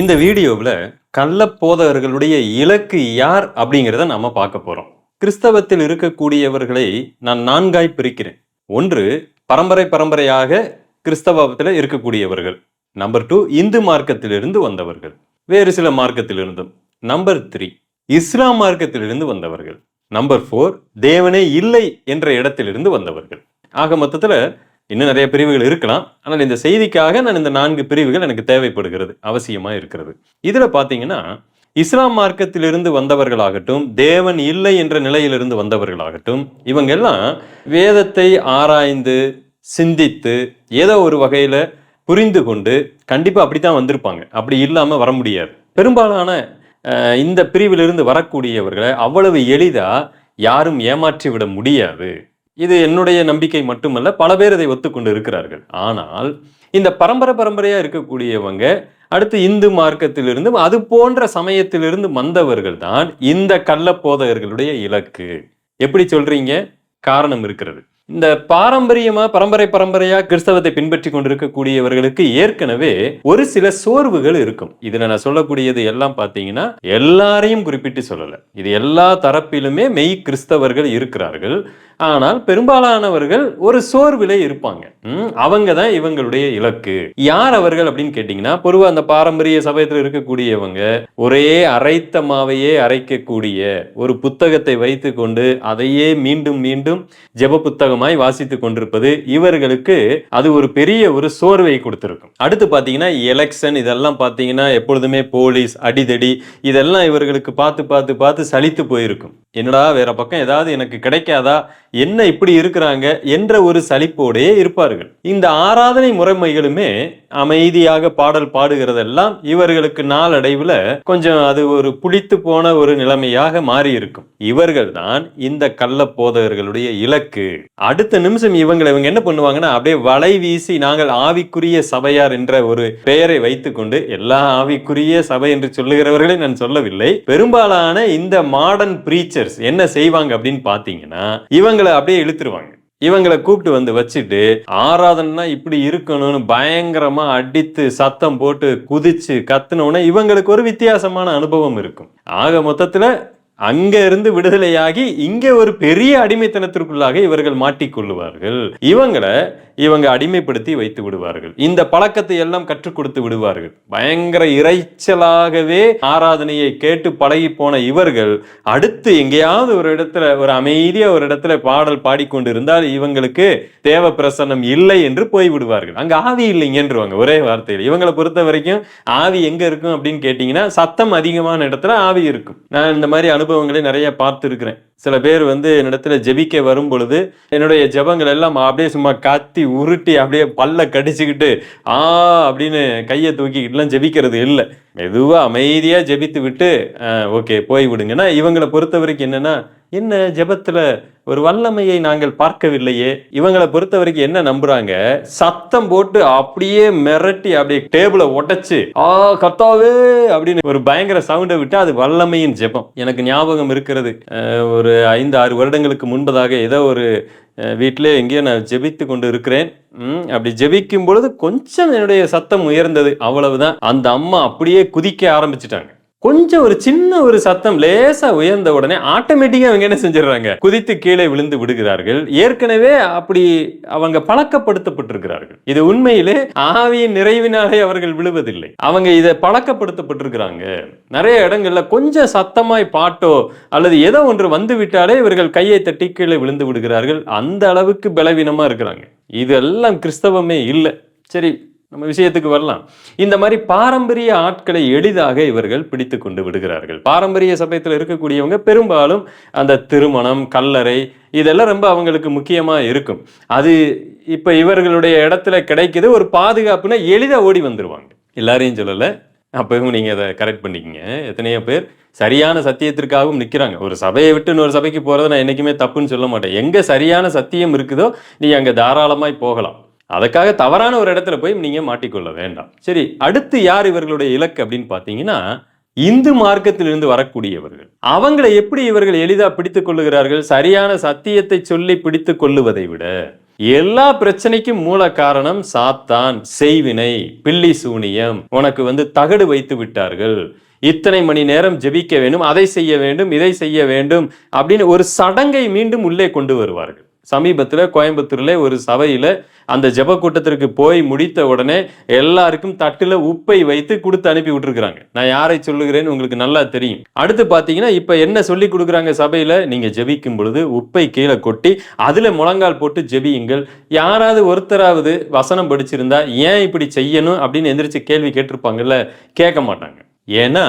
இந்த வீடியோவில் கள்ளப்போதகர்களுடைய இலக்கு யார் அப்படிங்கிறத நம்ம பார்க்க போகிறோம் கிறிஸ்தவத்தில் இருக்கக்கூடியவர்களை நான் நான்காய் பிரிக்கிறேன். ஒன்று பரம்பரை பரம்பரையாக கிறிஸ்தவத்தில் இருக்கக்கூடியவர்கள். நம்பர் டூ இந்து மார்க்கத்திலிருந்து வந்தவர்கள். வேறு சில மார்க்கத்திலிருந்தும். நம்பர் த்ரீ இஸ்லாம் மார்க்கத்திலிருந்து வந்தவர்கள். நம்பர் ஃபோர் தேவனே இல்லை என்ற இடத்திலிருந்து வந்தவர்கள். ஆக மொத்தத்தில் இன்னும் நிறைய பிரிவுகள் இருக்கலாம். ஆனால் இந்த செய்திக்காக நான் இந்த நான்கு பிரிவுகள் எனக்கு தேவைப்படுகிறது அவசியமாக இருக்கிறது. இதில் பார்த்தீங்கன்னா இஸ்லாம் மார்க்கத்திலிருந்து வந்தவர்களாகட்டும் தேவன் இல்லை என்ற நிலையிலிருந்து வந்தவர்களாகட்டும் இவங்க எல்லாம் வேதத்தை ஆராய்ந்து சிந்தித்து ஏதோ ஒரு வகையில் புரிந்து கொண்டு கண்டிப்பாக அப்படி தான் வந்திருப்பாங்க. அப்படி இல்லாமல் வர முடியாது. பெரும்பாலான இந்த பிரிவிலிருந்து வரக்கூடியவர்களை அவ்வளவு எளிதாக யாரும் ஏமாற்றி விட முடியாது. இது என்னுடைய நம்பிக்கை மட்டுமல்ல பல பேர் இதை ஒத்துக்கொண்டு இருக்கிறார்கள். ஆனால் இந்த பரம்பரை பரம்பரையாக இருக்கக்கூடியவங்க அடுத்து இந்து மார்க்கத்திலிருந்து அது போன்ற சமயத்திலிருந்து வந்தவர்கள் தான் இந்த கள்ளப்போதகர்களுடைய இலக்கு. எப்படி சொல்றீங்க? காரணம் இருக்கிறது. இந்த பாரம்பரியமா பரம்பரை பரம்பரையா கிறிஸ்தவத்தை பின்பற்றி கொண்டிருக்கக்கூடியவர்களுக்கு ஏற்கனவே ஒரு சில சோர்வுகள் இருக்கும். இதுல நான் சொல்லக்கூடியது எல்லாம் பாத்தீங்கன்னா எல்லாரையும் குறிப்பிட்டு சொல்லல. இது எல்லா தரப்பிலுமே மெய் கிறிஸ்தவர்கள் இருக்கிறார்கள். ஆனால் பெரும்பாலானவர்கள் ஒரு சோர்விலே இருப்பாங்க. அவங்க தான் இவங்களுடைய இலக்கு. யார் அவர்கள் அப்படின்னு கேட்டீங்கன்னா பொதுவாக அந்த பாரம்பரிய சமயத்தில் இருக்கக்கூடியவங்க ஒரே அரைத்த மாவையே அரைக்கக்கூடிய ஒரு புத்தகத்தை வைத்து கொண்டு அதையே மீண்டும் மீண்டும் ஜெப புத்தகமாய் வாசித்து கொண்டிருப்பது இவர்களுக்கு அது ஒரு பெரிய ஒரு சோர்வை கொடுத்துருக்கும். அடுத்து பார்த்தீங்கன்னா எலெக்ஷன் இதெல்லாம் பார்த்தீங்கன்னா எப்பொழுதுமே போலீஸ் அடிதடி இதெல்லாம் இவர்களுக்கு பார்த்து பார்த்து பார்த்து சலித்து போயிருக்கும். என்னடா வேற பக்கம் ஏதாவது எனக்கு கிடைக்காதா? என்ன இப்படி இருக்கிறாங்க என்ற ஒரு சலிப்போடே இருப்பார்கள். இந்த ஆராதனை முறைமைகளுமே அமைதியாக பாடல் பாடுகிறதெல்லாம் இவர்களுக்கு நாளடைவுல கொஞ்சம் அது ஒரு புளித்து போன ஒரு நிலைமையாக மாறி இருக்கும் இவர்கள் தான் இந்த கள்ள போதகர்களுடைய இலக்கு. அடுத்த நிமிஷம் இவங்களை இவங்க என்ன பண்ணுவாங்கன்னா அப்படியே வலை வீசி நாங்கள் ஆவிக்குரிய சபையார் என்ற ஒரு பெயரை வைத்துக்கொண்டு எல்லா ஆவிக்குரிய சபை என்று சொல்லுகிறவர்களை நான் சொல்லவில்லை. பெரும்பாலான இந்த மாடர்ன் பிரீச்சர்ஸ் என்ன செய்வாங்க அப்படின்னு பாத்தீங்கன்னா இவங்களை அப்படியே இழுத்துருவாங்க. இவங்களை கூப்பிட்டு வந்து வச்சுட்டு ஆராதனைனா இப்படி இருக்கணும்னு பயங்கரமா அடித்து சத்தம் போட்டு குதிச்சு கத்துனோன்னு இவங்களுக்கு ஒரு வித்தியாசமான அனுபவம் இருக்கும். ஆக மொத்தத்துல அங்க இருந்து விடுதலையாகி இங்கே ஒரு பெரிய அடிமைத்தனத்திற்குள்ளாக இவர்கள் மாட்டிக்கொள்ளுவார்கள். இவங்களை இவங்க அடிமைப்படுத்தி வைத்து விடுவார்கள். இந்த பழக்கத்தை எல்லாம் கற்றுக் கொடுத்து விடுவார்கள். பயங்கர இறைச்சலாகவே ஆராதனையை கேட்டு பழகி போன இவர்கள் அடுத்து எங்கேயாவது ஒரு இடத்துல ஒரு அமைதியா ஒரு இடத்துல பாடல் பாடிக்கொண்டு இருந்தால் இவங்களுக்கு தேவ பிரசன்னம் இல்லை என்று போய் விடுவார்கள் அங்க ஆவி இல்லைங்கன்றவாங்க ஒரே வார்த்தையில். இவங்களை பொறுத்த வரைக்கும் ஆவி எங்க இருக்கும் அப்படின்னு கேட்டீங்கன்னா சத்தம் அதிகமான இடத்துல ஆவி இருக்கும். நான் இந்த மாதிரி அனுபவங்களை நிறைய பார்த்துருக்கிறேன். சில பேர் வந்து என்னிடத்துல ஜெபிக்க வரும் பொழுது என்னுடைய ஜெபங்கள் எல்லாம் அப்படியே சும்மா காத்தி உருட்டி அப்படியே பல்ல கடிச்சுக்கிட்டு ஆ அப்படின்னு கையை தூக்கிக்கிட்டுலாம் ஜெபிக்கிறது இல்லை. மெதுவாக அமைதியாக ஜெபித்து விட்டு ஓகே போய் விடுங்கன்னா இவங்களை பொறுத்த வரைக்கும் என்னன்னா என்ன ஜெபத்தில் ஒரு வல்லமையை நாங்கள் பார்க்கவில்லையே இவங்களை பொறுத்த வரைக்கும் என்ன நம்புறாங்க? சத்தம் போட்டு அப்படியே மிரட்டி அப்படியே டேபிளை உடைச்சு ஆ கத்தாவே அப்படின்னு ஒரு பயங்கர சவுண்டை விட்டு அது வல்லமையின் ஜெபம். எனக்கு ஞாபகம் இருக்கிறது. ஒரு ஐந்து ஆறு வருடங்களுக்கு முன்பதாக ஏதோ ஒரு வீட்டிலே எங்கேயோ நான் ஜெபித்து கொண்டு இருக்கிறேன். அப்படி ஜெபிக்கும் பொழுது கொஞ்சம் என்னுடைய சத்தம் உயர்ந்தது. அவ்வளவுதான். அந்த அம்மா அப்படியே குதிக்க ஆரம்பிச்சிட்டாங்க. கொஞ்சம் ஒரு சின்ன ஒரு சத்தம் லேசா உயர்ந்த உடனே ஆட்டோமேட்டிக்கா அவங்க என்ன செஞ்சிடறாங்க? குதித்து கீழே விழுந்து விடுகிறார்கள். ஏற்கனவே அப்படி அவங்க பழக்கப்படுத்தப்பட்டிருக்கிறார்கள். இது உண்மையிலே ஆவியின் நிறைவினாலே அவர்கள் விழுவதில்லை. அவங்க இதை பழக்கப்படுத்தப்பட்டிருக்கிறாங்க. நிறைய இடங்கள்ல கொஞ்சம் சத்தமாய் பாட்டோ அல்லது ஏதோ ஒன்று வந்து விட்டாலே இவர்கள் கையை தட்டி கீழே விழுந்து விடுகிறார்கள். அந்த அளவுக்கு பலவீனமா இருக்கிறாங்க. இதெல்லாம் கிறிஸ்தவமே இல்லை. சரி நம்ம விஷயத்துக்கு வரலாம். இந்த மாதிரி பாரம்பரிய ஆட்களை எளிதாக இவர்கள் பிடித்து கொண்டு விடுகிறார்கள். பாரம்பரிய சமயத்தில் இருக்கக்கூடியவங்க பெரும்பாலும் அந்த திருமணம் கல்லறை இதெல்லாம் ரொம்ப அவங்களுக்கு முக்கியமாக இருக்கும். அது இப்போ இவர்களுடைய இடத்துல கிடைக்குது ஒரு பாதுகாப்புனா எளிதாக ஓடி வந்துடுவாங்க எல்லாரையும் சொல்லலை. அப்பவும் நீங்கள் அதை கரெக்ட் பண்ணிக்கங்க. எத்தனையோ பேர் சரியான சத்தியத்திற்காகவும் நிற்கிறாங்க ஒரு சபையை விட்டு இன்னொரு சபைக்கு போகிறத நான் என்றைக்குமே தப்புன்னு சொல்ல மாட்டேன். எங்கே சரியான சத்தியம் இருக்குதோ நீ அங்கே தாராளமாய் போகலாம். அதுக்காக தவறான ஒரு இடத்துல போய் நீங்க மாட்டிக்கொள்ள வேண்டாம். சரி அடுத்து யார் இவர்களுடைய இலக்கு அப்படின்னு பாத்தீங்கன்னா இந்து மார்க்கத்திலிருந்து வரக்கூடியவர்கள். அவங்களை எப்படி இவர்கள் எளிதா பிடித்துக் கொள்ளுகிறார்கள்? சரியான சத்தியத்தை சொல்லி பிடித்துக் கொள்ளுவதை விட எல்லா பிரச்சனைக்கும் மூல காரணம் சாத்தான் செய்வினை பில்லி சூனியம். உனக்கு வந்து தகடு வைத்து விட்டார்கள். இத்தனை மணி நேரம் ஜெபிக்க வேண்டும் அதை செய்ய வேண்டும் இதை செய்ய வேண்டும் அப்படின்னு ஒரு சடங்கை மீண்டும் உள்ளே கொண்டு வருவார்கள். சமீபத்தில் கோயம்புத்தூர்ல ஒரு சபையில் அந்த ஜப கூட்டத்திற்கு போய் முடித்த உடனே எல்லாருக்கும் தட்டில் உப்பை வைத்து கொடுத்து அனுப்பி விட்டுருக்குறாங்க. நான் யாரை சொல்லுகிறேன்னு உங்களுக்கு நல்லா தெரியும். அடுத்து பார்த்தீங்கன்னா இப்போ என்ன சொல்லி கொடுக்குறாங்க சபையில்? நீங்கள் ஜெபிக்கும் பொழுது உப்பை கீழே கொட்டி அதில் முழங்கால் போட்டு ஜெபியுங்கள். யாராவது ஒருத்தராவது வசனம் படிச்சிருந்தா ஏன் இப்படி செய்யணும் அப்படின்னு எந்திரிச்சு கேள்வி கேட்டிருப்பாங்கல்ல? கேட்க மாட்டாங்க. ஏன்னா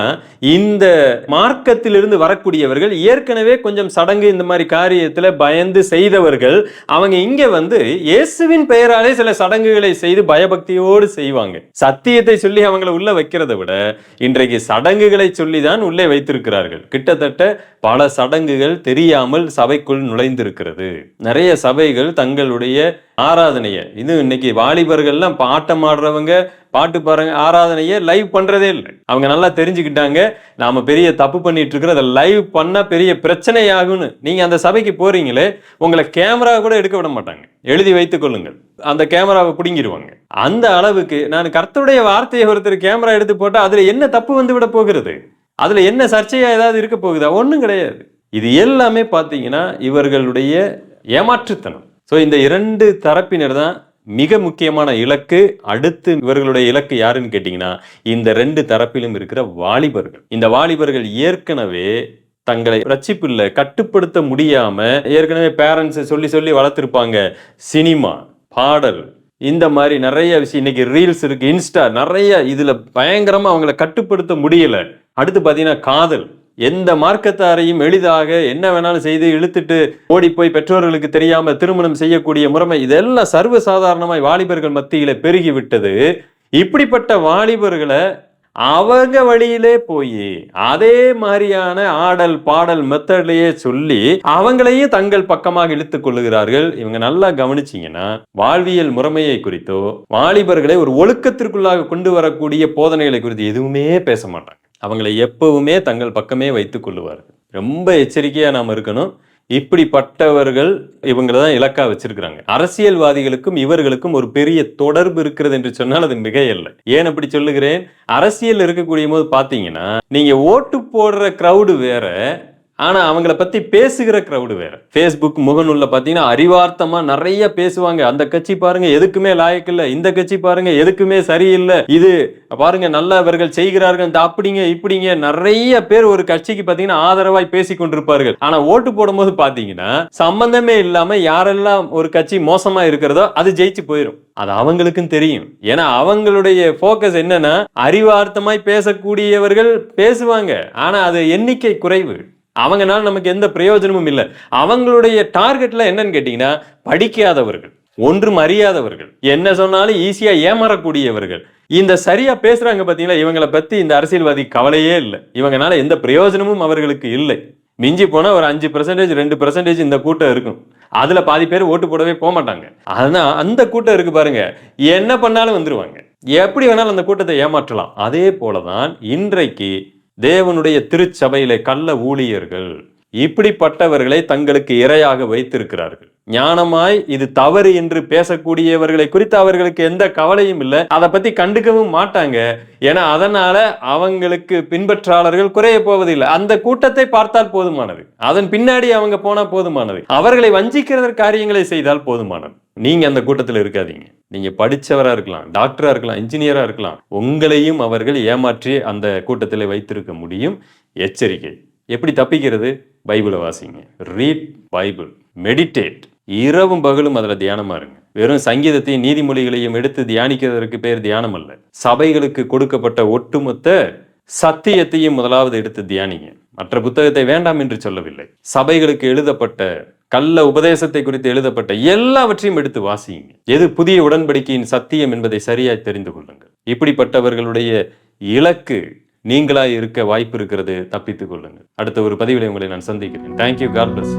இந்த மார்க்கத்திலிருந்து வரக்கூடியவர்கள் ஏற்கனவே கொஞ்சம் சடங்கு இந்த மாதிரி காரியத்தில் பயந்து செய்தவர்கள் அவங்க இங்க வந்து இயேசுவின் பெயராலே சில சடங்குகளை செய்து பயபக்தியோடு செய்வாங்க. சத்தியத்தை சொல்லி அவங்களை உள்ள வைக்கிறதை விட இன்றைக்கு சடங்குகளை சொல்லி தான் உள்ளே வைத்திருக்கிறார்கள். கிட்டத்தட்ட பல சடங்குகள் தெரியாமல் சபைக்குள் நுழைந்திருக்கிறது. நிறைய சபைகள் தங்களுடைய ஆராதனையை. இது இன்னைக்கு வாலிபர்கள்லாம் பாட்டம் ஆடுறவங்க பாட்டு பாருங்க ஆராதனையை லைவ் பண்றதே இல்லை. அவங்க நல்லா தெரிஞ்சுக்கிட்டாங்க. நாம பெரிய தப்பு பண்ணிட்டு இருக்கிற அதை லைவ் பண்ணா பெரிய பிரச்சனை ஆகும்னு நீங்க அந்த சபைக்கு போறீங்களே உங்களை கேமரா கூட எடுக்க விட மாட்டாங்க. எழுதி வைத்துக் கொள்ளுங்கள். அந்த கேமராவை பிடுங்கிடுவாங்க அந்த அளவுக்கு நான் கர்த்தருடைய வார்த்தையை ஒருத்தர் கேமரா எடுத்து போட்டா அதுல என்ன தப்பு வந்து விட போகிறது? அதுல என்ன சர்ச்சையா ஏதாவது இருக்க போகுதா? ஒன்றும் கிடையாது. இது எல்லாமே பார்த்தீங்கன்னா இவர்களுடைய ஏமாற்றுத்தனம். ஸோ இந்த இரண்டு தரப்பினர் தான் மிக முக்கியமான இலக்கு. அடுத்து இவர்களுடைய இலக்கு யாருன்னு கேட்டிங்கன்னா இந்த ரெண்டு தரப்பிலும் இருக்கிற வாலிபர்கள். இந்த வாலிபர்கள் ஏற்கனவே தங்களை ரட்சிப்பில்லை கட்டுப்படுத்த முடியாம ஏற்கனவே பேரண்ட்ஸை சொல்லி சொல்லி வளர்த்துருப்பாங்க. சினிமா பாடல் இந்த மாதிரி நிறைய விஷயம். இன்னைக்கு ரீல்ஸ் இருக்கு இன்ஸ்டா நிறைய இதுல பயங்கரமா அவங்கள கட்டுப்படுத்த முடியல. அடுத்து பார்த்தீங்கன்னா காதல். எந்த மார்க்கத்தாரையும் எளிதாக என்ன வேணாலும் செய்து இழுத்துட்டு ஓடி போய் பெற்றோர்களுக்கு தெரியாம திருமணம் செய்யக்கூடிய முறைமை இதெல்லாம் சர்வசாதாரணமாய் வாலிபர்கள் மத்தியில பெருகி விட்டது இப்படிப்பட்ட வாலிபர்களை அவங்க வழியிலே போய் அதே மாதிரியான ஆடல் பாடல் மெத்தட்லயே சொல்லி அவங்களையும் தங்கள் பக்கமாக இழுத்துக் கொள்ளுகிறார்கள். இவங்க நல்லா கவனிச்சிங்கன்னா வாழ்வியல் முறைமையை குறித்தோ வாலிபர்களை ஒரு ஒழுக்கத்திற்குள்ளாக கொண்டு வரக்கூடிய போதனைகளை குறித்து எதுவுமே பேச மாட்டாங்க. அவங்களை எப்பவுமே தங்கள் பக்கமே வைத்து கொள்ளுவார்கள். ரொம்ப எச்சரிக்கையாக நாம் இருக்கணும். இப்படிப்பட்டவர்கள் இவங்களை தான் இலக்கா வச்சிருக்கிறாங்க. அரசியல்வாதிகளுக்கும் இவர்களுக்கும் ஒரு பெரிய தொடர்பு இருக்கிறது என்று சொன்னால் அது மிகையல்ல. ஏன் அப்படி சொல்லுகிறேன்? அரசியல் இருக்கக்கூடிய போது பார்த்தீங்கன்னா நீங்கள் ஓட்டு போடுற க்ரௌடு வேற ஆனால் அவங்கள பற்றி பேசுகிற க்ரௌடு வேறு. ஃபேஸ்புக் முகநூலில் பார்த்தீங்கன்னா அறிவார்த்தமாக நிறைய பேசுவாங்க. அந்த கட்சி பாருங்க எதுக்குமே லாயக்கில்ல இந்த கட்சி பாருங்க எதுக்குமே சரியில்லை இது பாருங்க நல்லவர்கள் செய்கிறார்கள். இந்த அப்படிங்க இப்படிங்க நிறைய பேர் ஒரு கட்சிக்கு பார்த்தீங்கன்னா ஆதரவாய் பேசி கொண்டிருப்பார்கள். ஆனால் ஓட்டு போடும்போது பார்த்தீங்கன்னா சம்பந்தமே இல்லாமல் யாரெல்லாம் ஒரு கட்சி மோசமாக இருக்கிறதோ அது ஜெயிச்சு போயிடும் அது அவங்களுக்கும் தெரியும். ஏன்னா அவங்களுடைய ஃபோக்கஸ் என்னன்னா அறிவார்த்தமாய் பேசக்கூடியவர்கள் பேசுவாங்க. ஆனா அது எண்ணிக்கை குறைவு. அவங்கனால நமக்கு எந்த பிரயோஜனமும் இல்லை. அவங்களுடைய டார்கெட்ல என்னன்னு கேட்டீங்கன்னா படிக்காதவர்கள் ஒன்றும் அறியாதவர்கள் என்ன சொன்னாலும் ஈஸியா ஏமாறக்கூடியவர்கள். இந்த சரியா பேசுறாங்க பாத்தீங்களா இவங்களை பத்தி இந்த அரசியல்வாதி கவலையே இல்லை. இவங்கனால எந்த பிரயோஜனமும் அவர்களுக்கு இல்லை. மிஞ்சி போனா ஒரு அஞ்சு பெர்சன்டேஜ் ரெண்டு பெர்சன்டேஜ் இந்த கூட்டம் இருக்கும். அதுல பாதி பேர் ஓட்டு போடவே போக மாட்டாங்க. ஆனா அந்த கூட்டம் இருக்கு பாருங்க என்ன பண்ணாலும் வந்துருவாங்க. எப்படி வேணாலும் அந்த கூட்டத்தை ஏமாற்றலாம். அதே போலதான் இன்றைக்கு தேவனுடைய திருச்சபையிலே கள்ள ஊழியர்கள். இப்படிப்பட்டவர்களை தங்களுக்கு இரையாக வைத்திருக்கிறார்கள். ஞானமாய் இது தவறு என்று பேசக்கூடியவர்களை குறித்து அவர்களுக்கு எந்த கவலையும் இல்லை. அதை பத்தி கண்டுக்கவும் மாட்டாங்க. ஏன்னா அதனால அவங்களுக்கு பின்பற்றாளர்கள் குறைய போவதில்லை. அந்த கூட்டத்தை பார்த்தால் போதுமானது. அதன் பின்னாடி அவங்க போனா போதுமானது. அவர்களை வஞ்சிக்கிற காரியங்களை செய்தால் போதுமானது. நீங்க அந்த கூட்டத்தில் இருக்காதீங்க. நீங்க படித்தவராக இருக்கலாம் டாக்டரா இருக்கலாம் இன்ஜினியரா இருக்கலாம் உங்களையும் அவர்கள் ஏமாற்றி அந்த கூட்டத்தில் வைத்திருக்க முடியும். எச்சரிக்கை. எப்படி தப்பிக்கிறது? பைபிளை வாசிங்க. ரீட் பைபிள் மெடிடேட் இரவும் பகலும் அதில் தியானமா இருங்க. வெறும் சங்கீதத்தையும் நீதிமொழிகளையும் எடுத்து தியானிக்கிறதற்கு பேர் தியானம் அல்ல. சபைகளுக்கு கொடுக்கப்பட்ட ஒட்டுமொத்த சத்தியத்தையும் முதலாவது எடுத்து தியானிங்க. மற்ற புத்தகத்தை வேண்டாம் என்று சொல்லவில்லை. சபைகளுக்கு எழுதப்பட்ட கள்ள உபதேசத்தை குறித்து எழுதப்பட்ட எல்லாவற்றையும் எடுத்து வாசியுங்க எது புதிய உடன்படிக்கையின் சத்தியம் என்பதை சரியாய் தெரிந்து கொள்ளுங்கள். இப்படிப்பட்டவர்களுடைய இலக்கு நீங்களாய் இருக்க வாய்ப்பு இருக்கிறது தப்பித்துக் கொள்ளுங்கள். அடுத்த ஒரு பதிவிலை உங்களை நான் சந்திக்கிறேன். Thank you God plus